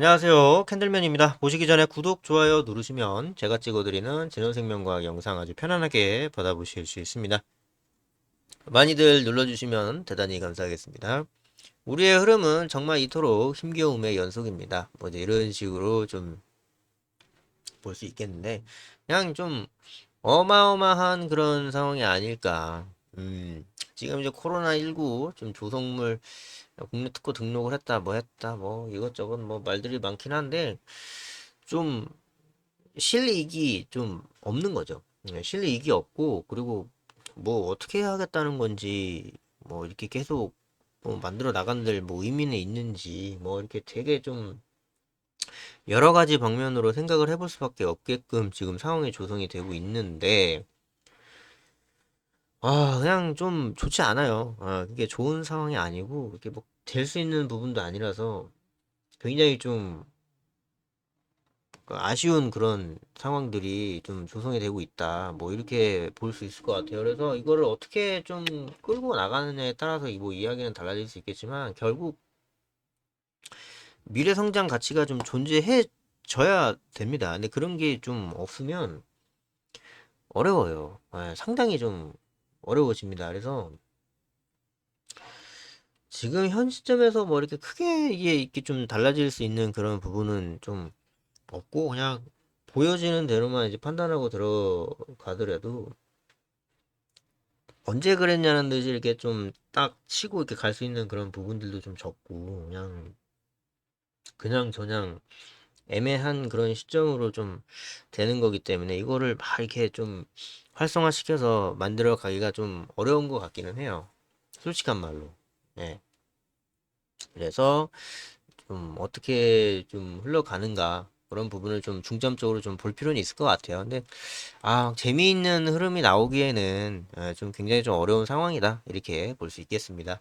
안녕하세요. 캔들맨입니다. 보시기 전에 구독, 좋아요 누르시면 제가 찍어드리는 진원생명과학 영상 아주 편안하게 받아보실 수 있습니다. 많이들 눌러주시면 대단히 감사하겠습니다. 우리의 흐름은 정말 이토록 힘겨움의 연속입니다. 뭐 이런 식으로 좀 볼 수 있겠는데, 그냥 좀 어마어마한 그런 상황이 아닐까. 음, 지금 이제 코로나19 좀 조성물 국내 특허 등록을 했다, 뭐 했다, 뭐 이것저것 뭐 말들이 많긴 한데, 좀 실익이 좀 없는 거죠. 네, 실익이 없고, 그리고 뭐 어떻게 하겠다는 건지, 뭐 이렇게 계속 뭐 만들어 나간들 뭐 의미는 있는지, 뭐 이렇게 되게 좀 여러 가지 방면으로 생각을 해볼 수밖에 없게끔 지금 상황이 조성이 되고 있는데, 아, 그냥 좀 좋지 않아요. 아, 그게 좋은 상황이 아니고, 이게 뭐 될 수 있는 부분도 아니라서 굉장히 좀 아쉬운 그런 상황들이 좀 조성이 되고 있다. 뭐 이렇게 볼 수 있을 것 같아요. 그래서 이거를 어떻게 좀 끌고 나가느냐에 따라서 이 뭐 이야기는 달라질 수 있겠지만, 결국 미래 성장 가치가 좀 존재해져야 됩니다. 근데 그런 게 좀 없으면 어려워요. 예, 상당히 좀 어려워집니다. 그래서 지금 현 시점에서 뭐 이렇게 크게 이게 이렇게 좀 달라질 수 있는 그런 부분은 좀 없고 그냥 보여지는 대로만 이제 판단하고 들어가더라도 언제 그랬냐는 듯이 이렇게 좀 딱 치고 이렇게 갈 수 있는 그런 부분들도 좀 적고 그냥 그냥 저냥 애매한 그런 시점으로 좀 되는 거기 때문에 이거를 막 이렇게 좀 활성화시켜서 만들어 가기가 좀 어려운 것 같기는 해요. 솔직한 말로. 예. 그래서 좀 어떻게 좀 흘러가는가 그런 부분을 좀 중점적으로 좀 볼 필요는 있을 것 같아요. 근데 아 재미있는 흐름이 나오기에는 예, 좀 굉장히 좀 어려운 상황이다 이렇게 볼 수 있겠습니다.